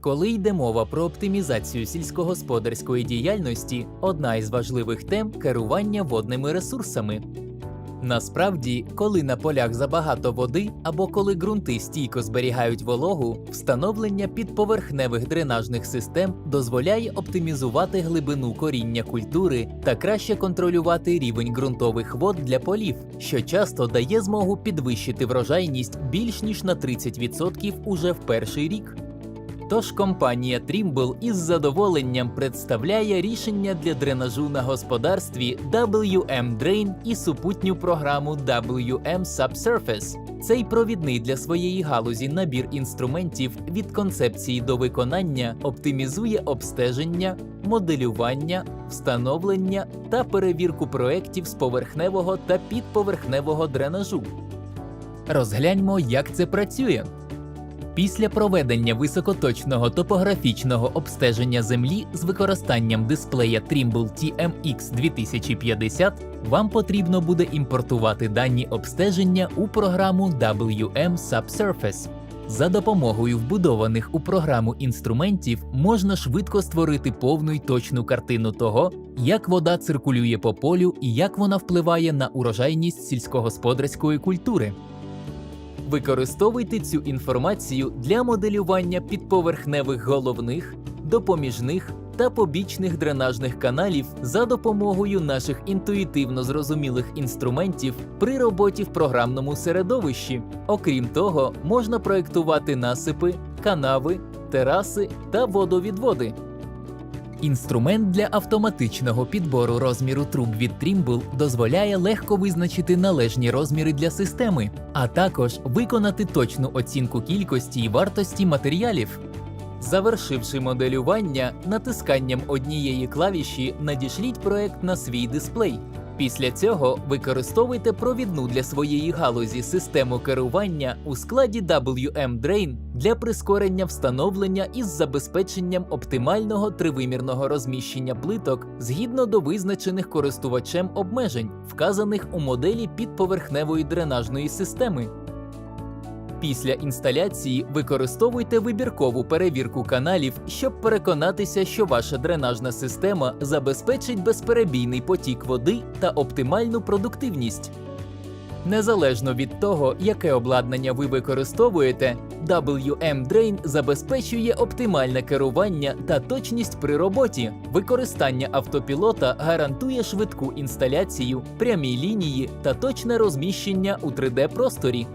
Коли йде мова про оптимізацію сільськогосподарської діяльності, одна із важливих тем керування водними ресурсами. Насправді, коли на полях забагато води або коли ґрунти стійко зберігають вологу, встановлення підповерхневих дренажних систем дозволяє оптимізувати глибину коріння культури та краще контролювати рівень ґрунтових вод для полів, що часто дає змогу підвищити врожайність більш ніж на 30% уже в перший рік. Тож компанія Trimble із задоволенням представляє рішення для дренажу на господарстві WM Drain і супутню програму WM Subsurface. Цей провідний для своєї галузі набір інструментів від концепції до виконання оптимізує обстеження, моделювання, встановлення та перевірку проєктів з поверхневого та підповерхневого дренажу. Розгляньмо, як це працює. Після проведення високоточного топографічного обстеження землі з використанням дисплея Trimble TMX 2050 вам потрібно буде імпортувати дані обстеження у програму WM Subsurface. За допомогою вбудованих у програму інструментів можна швидко створити повну й точну картину того, як вода циркулює по полю і як вона впливає на урожайність сільськогосподарської культури. Використовуйте цю інформацію для моделювання підповерхневих головних, допоміжних та побічних дренажних каналів за допомогою наших інтуїтивно зрозумілих інструментів при роботі в програмному середовищі. Окрім того, можна проєктувати насипи, канави, тераси та водовідводи. Інструмент для автоматичного підбору розміру труб від Trimble дозволяє легко визначити належні розміри для системи, а також виконати точну оцінку кількості і вартості матеріалів. Завершивши моделювання, натисканням однієї клавіші надішліть проект на свій дисплей. Після цього використовуйте провідну для своєї галузі систему керування у складі WM Drain для прискорення встановлення із забезпеченням оптимального тривимірного розміщення плиток згідно до визначених користувачем обмежень, вказаних у моделі підповерхневої дренажної системи. Після інсталяції використовуйте вибіркову перевірку каналів, щоб переконатися, що ваша дренажна система забезпечить безперебійний потік води та оптимальну продуктивність. Незалежно від того, яке обладнання ви використовуєте, WM Drain забезпечує оптимальне керування та точність при роботі. Використання автопілота гарантує швидку інсталяцію, прямі лінії та точне розміщення у 3D просторі.